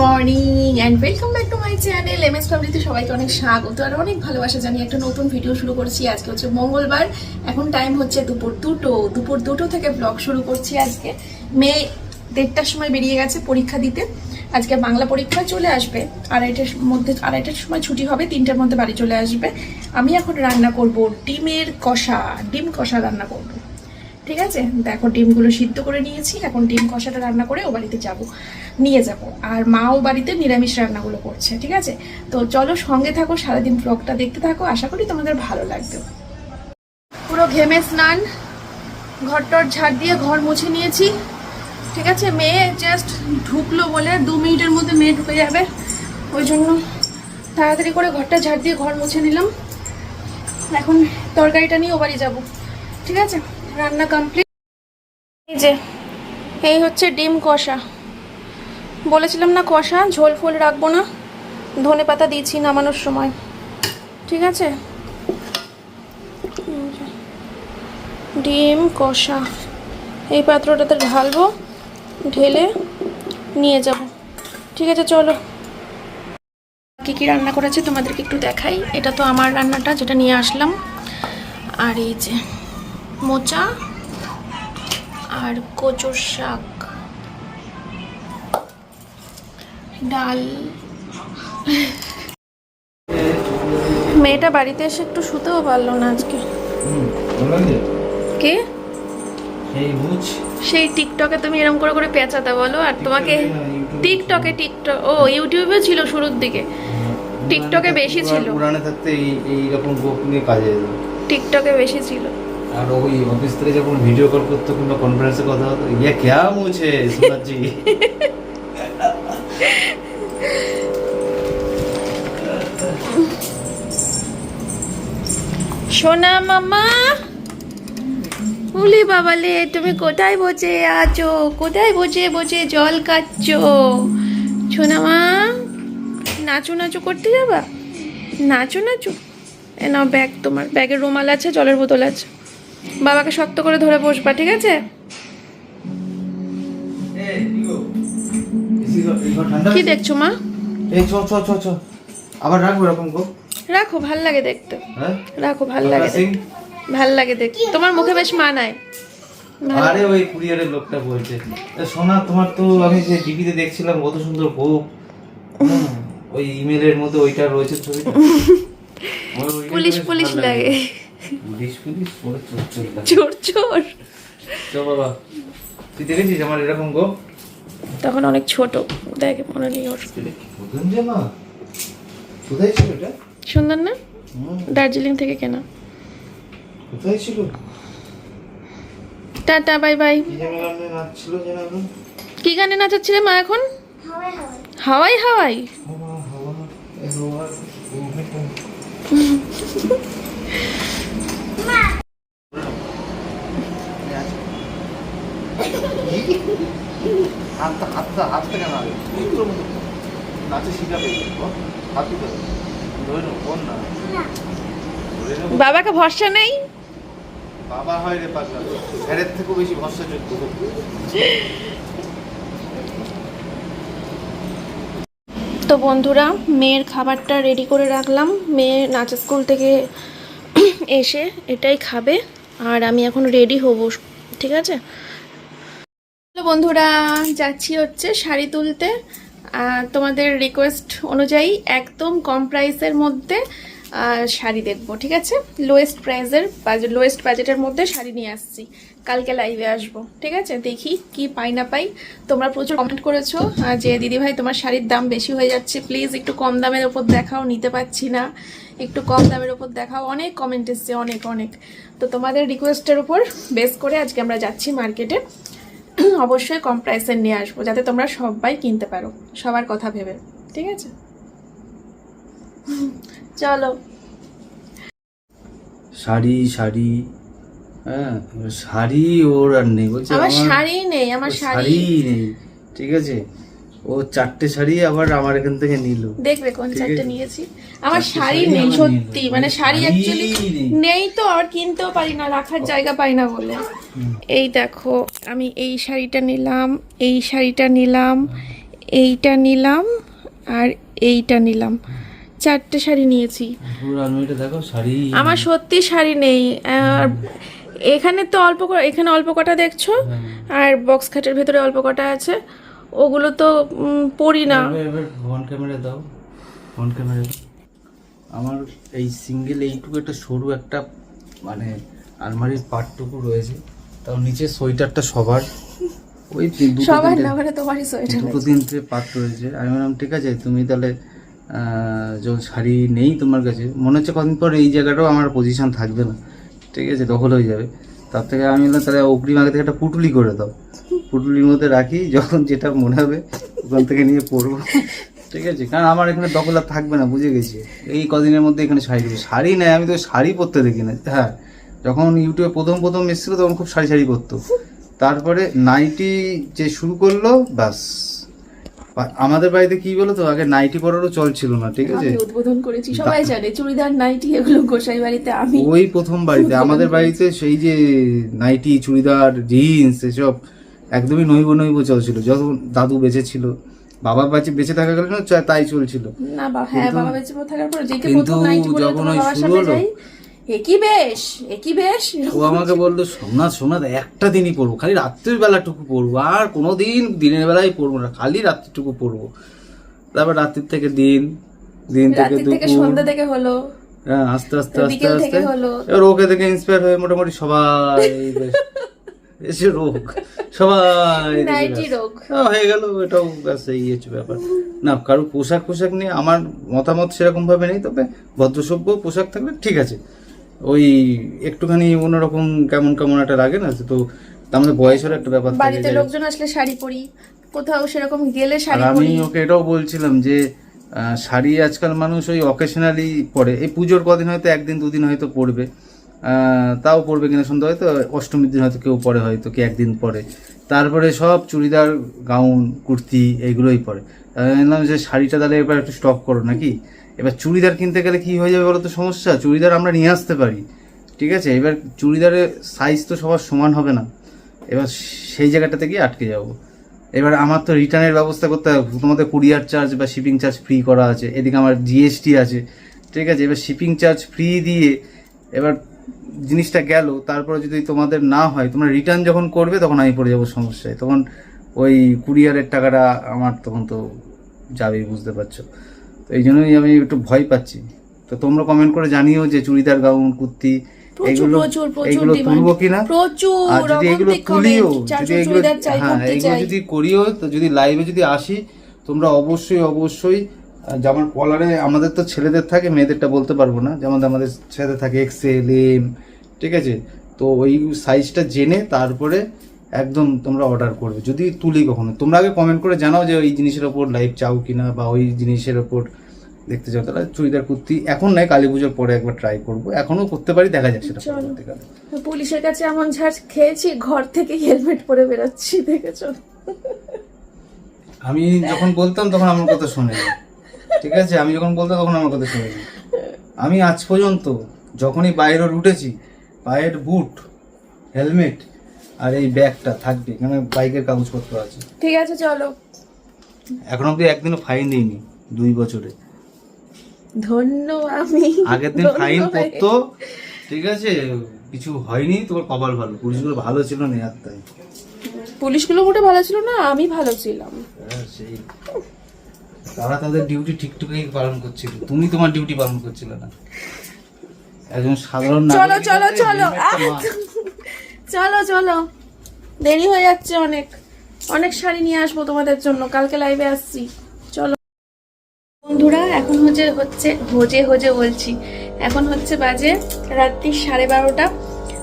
Morning and welcome back to my channel M S ফ্যামিলিতে সবাইকে অনেক স্বাগত আর অনেক ভালোবাসা জানিয়ে একটা নতুন ভিডিও শুরু করছি। আজকে হচ্ছে মঙ্গলবার, এখন টাইম হচ্ছে দুপুর দুটো দুপুর দুটো থেকে ব্লগ শুরু করছি আজকে। মেয়ে দেড়টার সময় বেরিয়ে গেছে পরীক্ষা দিতে। আজকে বাংলা পরীক্ষা চলে আসবে। আড়াইটার মধ্যে, আড়াইটার সময় ছুটি হবে, তিনটার মধ্যে বাড়ি চলে আসবে। আমি এখন রান্না করব ডিমের কষা, ডিম কষা রান্না করব। ঠিক আছে? দেখো ডিমগুলো সিদ্ধ করে নিয়েছি। এখন ডিম কষাটা রান্না করে ও বাড়িতে যাব। নিয়ে যাব। আর মাও বাড়িতে নিরামিষ রান্নাগুলো করছে, ঠিক আছে? তো চলো সঙ্গে থাকো, সারাদিন ব্লগটা দেখতে থাকো। আশা করি তোমাদের ভালো লাগবে। পুরো ঘেমে স্নান, ঘরটর ঝাড় দিয়ে ঘর মুছে নিয়েছি। ঠিক আছে? মেয়ে জাস্ট ঢুকলো বলে দু মিনিটের মধ্যে মেয়ে ঢুকে যাবে। ওই জন্য তাড়াতাড়ি করে ঘরটা ঝাড় দিয়ে ঘর মুছে নিলাম। এখন তরকারিটা নিয়ে ও বাড়ি যাব। ঠিক আছে? রান্না কমপ্লিট এই যে, এই হচ্ছে ডিম কষা। বলেছিলাম না কষা, ঝোল ফোল রাখব না। ধনে পাতা দিয়েছি নামানোর সময়। ঠিক আছে? ডিম কষা। এই পাত্রটাতে ঢালবো, ঢেলে নিয়ে যাব। ঠিক আছে, চলো। কী কী রান্না করেছে তোমাদেরকে একটু দেখাই। এটা তো আমার রান্নাটা, যেটা নিয়ে আসলাম। আর এই যে মোচা আর কচুর শাক। ডাল। মেয়েটা বাড়িতে এসে একটু শুতেও পারল না আজকে। কে? সেই টিকটকে তুমি এরকম করে করে পেঁচাতে বলো আর তোমাকে টিকটকে টিকটক ও ইউটিউবে ছিল শুরুর দিকে। টিকটকে বেশি ছিল। পুরানে থাকতে এই এইরকম গোপ নিয়ে কাজে টিকটকে বেশি ছিল। আর ওই অফিস থেকে যখন ভিডিও কল করতো কিংবা কনফারেন্সে কথা হতো ইয়ে ক্যা মুছে সুরাজি সোনা মামা, উলি বাবালে, তুমি কোথায় বসে আছো? কোথায় বসে বসে জল কাচ্ছো সোনা মা, নাচু নাচু করতে যাবা? নাচু নাচু? এ নাও ব্যাগ তোমার, ব্যাগের রুমাল আছে, জলের বোতল আছে। বাবাকে শক্ত করে ধরে বসবা ঠিক আছে? কি দেখছ মা? এই চ চ চ চ আবার রাখব এরকম গো। রাখো ভালো লাগে দেখতে। হ্যাঁ? রাখো ভালো লাগে ভালো লাগে দেখতে। তোমার মুখে বেশ মানায়। আরে ওই কুরিয়ারের লোকটা বলছে। এ, সোনা তোমার তো আমি যে টিভিতে দেখছিলাম কত সুন্দর গোপ ওই ইমেলের মধ্যে ওইটা রয়েছে ওইটা পুলিশ পুলিশ লাগে। পুলিশ পুলিশ পরে চোর চোর চোর চোর। চ বাবা তুই দেখেছিস আমার এরকম গোপ তখন অনেক ছোট। দেখ মনে নেই ওর। কোথায় ছিল এটা? সুন্দর না? দার্জিলিং থেকে কেনা। কোথায় ছিল? Tata bye bye. কি গানে নাচছিল যেন এখন কি গানে নাচাচ্ছিলে মা এখন? হাওয়াই হাওয়াই। হাতটা হাতটা হাতটা কেন আগে? নাচে শিখাবে হাত দিতে ধরে। নো কোন না? বাবাকে ভরসা নেই? বাবা হয় রে পাগলা। থেকেও বেশি তো বন্ধুরা মেয়ের খাবারটা রেডি করে রাখলাম। মেয়ে নাচ স্কুল থেকে এসে এটাই খাবে। আর আমি এখন রেডি হব ঠিক আছে? হ্যালো বন্ধুরা, যাচ্ছি হচ্ছে শাড়ি তুলতে। তোমাদের রিকোয়েস্ট অনুযায়ী একদম কম প্রাইসের মধ্যে শাড়ি দেখব, ঠিক আছে? লোয়েস্ট প্রাইসের লোয়েস্ট বাজেটের মধ্যে শাড়ি নিয়ে আসছি। কালকে লাইভে আসব, ঠিক আছে? দেখি কি পাই না পাই। তোমরা প্রচুর কমেন্ট করেছ যে দিদিভাই তোমার শাড়ির দাম বেশি হয়ে যাচ্ছে প্লিজ একটু কম দামের ওপর দেখাও, নিতে পারছি না। একটু কম দামের ওপর দেখাও, অনেক কমেন্ট এসছে, অনেক অনেক। তো তোমাদের রিকোয়েস্টের উপর বেস করে আজকে আমরা যাচ্ছি মার্কেটে অবশ্যই কম প্রাইসের নিয়ে আসব যাতে তোমরা সবাই কিনতে পারো। সবার কথা ভেবে ঠিক আছে? চলো। শাড়ি শাড়ি হ্যাঁ শাড়ি ওর আর নেই বলছে আমার শাড়ি নেই আমার শাড়ি। নেই ঠিক আছে? ও চারটে শাড়ি আবার আমার এখান থেকে নিল। দেখবে কোন চারটে নিয়েছি। আমার শাড়ি শাড়ি নেই সত্যি মানে শাড়ি অ্যাকচুয়ালি নেই। তো আর কিনতেও পারি না রাখার জায়গা পাই না বলে। এই দেখো আমি এই শাড়িটা নিলাম এই শাড়িটা নিলাম এইটা নিলাম আর এইটা নিলাম। চারটে শাড়ি নিয়েছি। আমার সত্যি শাড়ি নেই আর এখানে তো অল্প এখানে অল্প কটা দেখছ আর বক্স খাটের ভেতরে অল্প কটা আছে। ওগুলো তো পরি না। ক্যামেরা দাও ক্যামেরা আমার এই সিঙ্গেল এইটুকু একটা সরু একটা মানে আলমারির পার্টটুকু রয়েছে। তার নিচে সোয়েটারটা সবার। ওই সবার না মানে তোমারই সোয়েটার দুটো তিনটে পার্ট রয়েছে। আমি বললাম ঠিক আছে তুমি তাহলে যখন শাড়ি নেই তোমার কাছে মনে হচ্ছে কদিন পর এই জায়গাটাও আমার পজিশন থাকবে না। ঠিক আছে দখল হয়ে যাবে। তার থেকে আমি বললাম তাহলে অগ্রিম আগে থেকে একটা পুটুলি করে দাও। পুটুলির মধ্যে রাখি যখন যেটা মনে হবে ওখান থেকে নিয়ে পরবো। ঠিক আছে? কারণ আমার এখানে দখল আর থাকবে না বুঝে গেছি। এই কদিনের মধ্যে এখানে শাড়ি দেবে শাড়ি নেই আমি তো শাড়ি পরতে দেখি না। হ্যাঁ যখন ইউটিউবে প্রথম প্রথম এসেছিল তখন খুব শাড়ি শাড়ি পরতো। তারপরে নাইটি যে শুরু করল ব্যাস। আমাদের বাড়িতে কি বলো তো আগে নাইটি পরারও চল ছিল না ঠিক আছে? উদ্বোধন করেছি সবাই জানে চুড়িদার নাইটি এগুলো গোসাই বাড়িতে আমি ওই প্রথম বাড়িতে। আমাদের বাড়িতে সেই যে নাইটি চুড়িদার জিন্স এসব একদমই নৈব নইব চলছিল। যখন দাদু বেঁচে ছিল বাবা বেঁচে বেঁচে থাকা গেলে তাই চলছিল। না বা হ্যাঁ বাবা বেঁচে থাকার পরে যেকে কিন্তু প্রথম নাইটি বলে যখন ওই বাবার শুরু হলো- একই বেশ একই বেশ? ও আমাকে বলল সোমনাথ সোমনাথ একটা দিনই পড়ব খালি রাত্রির বেলাটুকু পড়ব আর কোনো দিন দিনের বেলায় পড়ব না খালি রাত্রিটুকু পড়ব। তারপর রাত্রির থেকে দিন দিন থেকে থেকে দুপুর। সন্ধ্যা থেকে হলো। হ্যাঁ আস্তে আস্তে আস্তে আস্তে। এবার ওকে থেকে ইন্সপায়ার হয়ে মোটামুটি সবাই বেশ। এসে রোগ। সবাই নাইটি রোগ। হ্যাঁ, গেল এটাও ব্যাস এই হচ্ছে ব্যাপার। না কারও পোশাক পোশাক নিয়ে আমার মতামত সেরকম ভাবে নেই তবে ভদ্রসভ্য পোশাক থাকলে ঠিক আছে। ওই একটুখানি অন্যরকম কেমন কেমন একটা লাগে না তো মধ্যে বয়সের একটা ব্যাপার বাড়িতে লোকজন আসলে শাড়ি পরি কোথাও সেরকম গেলে শাড়ি আমি ওকে এটাও বলছিলাম যে শাড়ি আজকাল মানুষ ওই অকেশনালি পরে। এই পুজোর কদিন হয়তো একদিন দুদিন হয়তো পরবে। তাও পরবে কিনা সন্ধ্যা হয়তো অষ্টমীর দিন হয়তো কেউ পরে হয়তো কি একদিন পরে তারপরে সব চুড়িদার, গাউন, কুর্তি এইগুলোই পরে বললাম যে শাড়িটা তাহলে এবার একটু স্টক করো নাকি? এবার চুড়িদার কিনতে গেলে কি হয়ে যাবে বলো তো সমস্যা? চুড়িদার আমরা নিয়ে আসতে পারি, ঠিক আছে? এবার চুড়িদারের সাইজ তো সবার সমান হবে না। এবার সেই জায়গাটাতে গিয়ে আটকে যাব। এবার আমার তো রিটার্নের ব্যবস্থা করতে হবে। তোমাদের কুরিয়ার চার্জ বা শিপিং চার্জ ফ্রি করা আছে। এদিকে আমার জিএসটি আছে, ঠিক আছে? এবার শিপিং চার্জ ফ্রি দিয়ে এবার জিনিসটা গেল তারপরে যদি তোমাদের না হয় তোমরা রিটার্ন যখন করবে তখন আমি পড়ে যাব সমস্যায়। তখন ওই কুরিয়ারের টাকাটা আমার তখন তো যাবেই বুঝতে পারছ? তো এই জন্যই আমি একটু ভয় পাচ্ছি। তো তোমরা কমেন্ট করে জানিও যে চুড়িদার গাউন কুর্তি এগুলো তুলবো কিনা? আর যদি এগুলো তুলিও যদি এগুলো হ্যাঁ এগুলো যদি করিও তো যদি লাইভে যদি আসি তোমরা অবশ্যই অবশ্যই যেমন কলারে আমাদের তো ছেলেদের থাকে মেয়েদেরটা বলতে পারব না। যেমন আমাদের ছেলেদের থাকে এক্সেল এম ঠিক আছে? তো ওই সাইজটা জেনে তারপরে একদম তোমরা অর্ডার করবে। যদি তুলি কখনো। তোমরা আগে কমেন্ট করে জানাও যে ওই জিনিসের ওপর লাইভ চাও কিনা বা ওই জিনিসের ওপর দেখতে চাও। তাহলে চুড়িদার কুর্তি এখন নয় কালী পুজোর পরে একবার ট্রাই করব। এখনও করতে পারি দেখা যাক সেটা। পুলিশের কাছে এমন ঝাড় খেয়েছি ঘর থেকে হেলমেট পরে বেরোচ্ছি দেখেছ? আমি যখন বলতাম তখন আমার কথা শুনে ঠিক আছে? আমি যখন বলতাম তখন আমার কথা শুনে আমি আজ পর্যন্ত যখনই বাইরে উঠেছি পায়ের বুট হেলমেট আর এই ব্যাগটা থাকবে এখানে বাইকের কাগজপত্র আছে। ঠিক আছে চলো। এখন অব্দি একদিনও ফাইন দিইনি দুই বছরে। ধন্য আমি আগের দিন ফাইন পড়তো ঠিক আছে? কিছু হয়নি তোমার কপাল ভালো। পুলিশগুলো ভালো ছিল না তাই। পুলিশগুলো মোটে ভালো ছিল না আমি ভালো ছিলাম। হ্যাঁ, সেই। তারা তাদের ডিউটি ঠিকঠাকই পালন করছিল। তুমি তোমার ডিউটি পালন করছিলে না। একজন সাধারণ চলো চলো চলো। চলো চলো। দেরি হয়ে যাচ্ছে অনেক। অনেক শাড়ি নিয়ে আসব তোমাদের জন্য। কালকে লাইভে আসছি। চলো। বন্ধুরা এখন হচ্ছে হচ্ছে হোজে হোজে বলছি। এখন হচ্ছে বাজে রাত্রি সাড়ে বারোটা।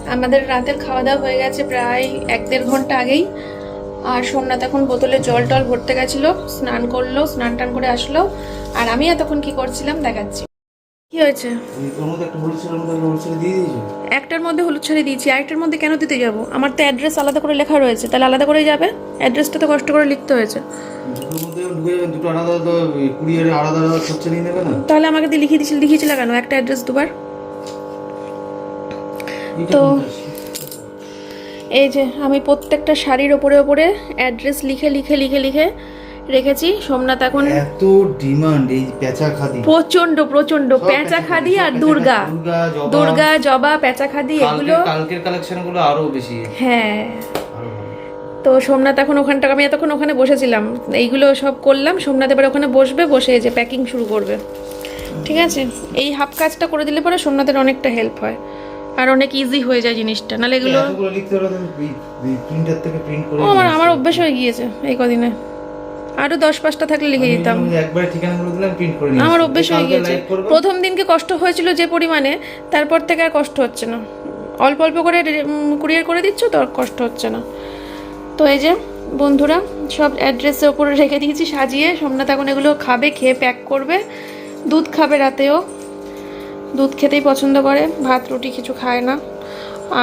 আমাদের রাতের খাওয়া দাওয়া হয়ে গেছে প্রায় এক দেড় ঘণ্টা আগেই। আর সোমনাথ এখন বোতলে জল টল ভরতে গেছিল স্নান করল স্নান টান করে আসলো। আর আমি এতক্ষণ কি করছিলাম দেখাচ্ছি। কি হয়েছে? একটার মধ্যে হলুদ শাড়ি দিয়েছি আরেকটার মধ্যে কেন দিতে যাব? আমার তো অ্যাড্রেস আলাদা করে লেখা রয়েছে তাহলে আলাদা করেই যাবে? অ্যাড্রেসটা তো কষ্ট করে লিখতে হয়েছে। তাহলে আমাকে দিয়ে লিখিয়ে দিয়েছিল লিখিয়েছিল কেন? একটা অ্যাড্রেস দুবার? তো-? এই যে আমি প্রত্যেকটা শাড়ির ওপরে ওপরে অ্যাড্রেস লিখে লিখে লিখে লিখে রেখেছি। সোমনাথ এখন এত ডিমান্ড এই পেঁচা খাদি। প্রচণ্ড প্রচণ্ড পেঁচা খাদি আর দুর্গা। দুর্গা জবা। পেঁচা খাদি এগুলো কালকের কালকের কালেকশনগুলো আরও বেশি। হ্যাঁ। তো সোমনাথ এখন ওখানটা আমি এতক্ষণ ওখানে বসেছিলাম। এইগুলো সব করলাম সোমনাথ এবার ওখানে বসবে বসে যে প্যাকিং শুরু করবে। ঠিক আছে? এই হাফ কাজটা করে দিলে পরে সোমনাথের অনেকটা হেল্প হয়। আর অনেক ইজি হয়ে যায় জিনিসটা। নাহলে এগুলো প্রিন্টার থেকে প্রিন্ট করে আমার আমার অভ্যাস হয়ে গিয়েছে এই কদিনে। আরও দশ পাঁচটা থাকলে লিখে দিতাম। যেমন ঠিকানাগুলো দিলাম প্রিন্ট করে আমার। অভ্যেস হয়ে গিয়েছে। প্রথম দিনকে কষ্ট হয়েছিল যে পরিমাণে তারপর থেকে আর কষ্ট হচ্ছে না। অল্প অল্প করে কুরিয়ার করে দিচ্ছ তো আর কষ্ট হচ্ছে না। তো এই যে বন্ধুরা সব অ্যাড্রেসের ওপরে রেখে দিয়েছি সাজিয়ে। সোমনাথ এখন এগুলো খাবে খেয়ে প্যাক করবে। দুধ খাবে রাতেও। দুধ খেতেই পছন্দ করে ভাত রুটি কিছু খায় না।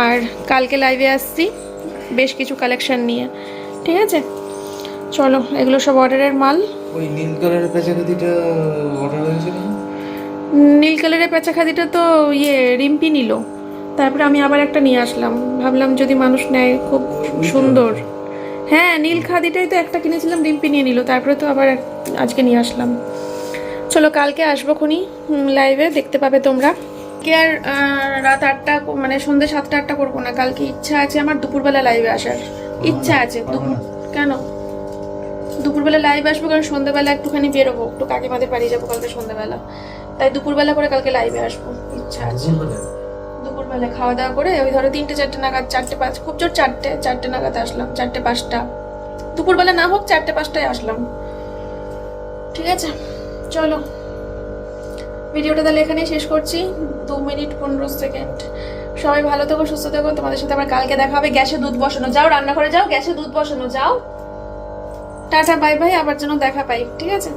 আর কালকে লাইভে আসছি বেশ কিছু কালেকশন নিয়ে ঠিক আছে? চলো এগুলো সব অর্ডারের মাল। ওই নীল কালারের পেঁচা খাদিটা অর্ডার হয়েছিল নীল কালারের তো ইয়ে রিম্পি নিল। তারপরে আমি আবার একটা নিয়ে আসলাম। ভাবলাম যদি মানুষ নেয় খুব সুন্দর। হ্যাঁ নীল খাদিটাই তো একটা কিনেছিলাম রিম্পি নিয়ে নিল। তারপরে তো আবার আজকে নিয়ে আসলাম। চলো কালকে আসব খুনি লাইভে দেখতে পাবে তোমরা। কে আর রাত আটটা মানে সন্ধ্যে সাতটা আটটা করব না কালকে ইচ্ছা আছে আমার দুপুরবেলা লাইভে আসার। ইচ্ছা আছে দুপুর কেন? দুপুরবেলা লাইভ আসব কারণ সন্ধ্যাবেলা একটুখানি বেরোবো একটু কাকিমাদের বাড়ি যাব কালকে সন্ধ্যাবেলা। তাই দুপুরবেলা করে কালকে লাইভে আসব ইচ্ছা আছে। দুপুরবেলা? খাওয়া দাওয়া করে ওই ধরো তিনটে চারটে নাগাদ চারটে পাঁচ খুব জোর চারটে চারটে নাগাদ আসলাম চারটে পাঁচটা। দুপুরবেলা না হোক চারটে পাঁচটায় আসলাম। ঠিক আছে? চলো। ভিডিওটা তাহলে এখানেই শেষ করছি। দু মিনিট পনেরো সেকেন্ড। সবাই ভালো থেকো, সুস্থ থেকো। তোমাদের সাথে আবার কালকে দেখা হবে। গ্যাসে দুধ বসানো। যাও রান্না করে যাও। গ্যাসে দুধ বসানো, যাও। Tata, bye bye. আবার যেন দেখা পাই। ঠিক আছে?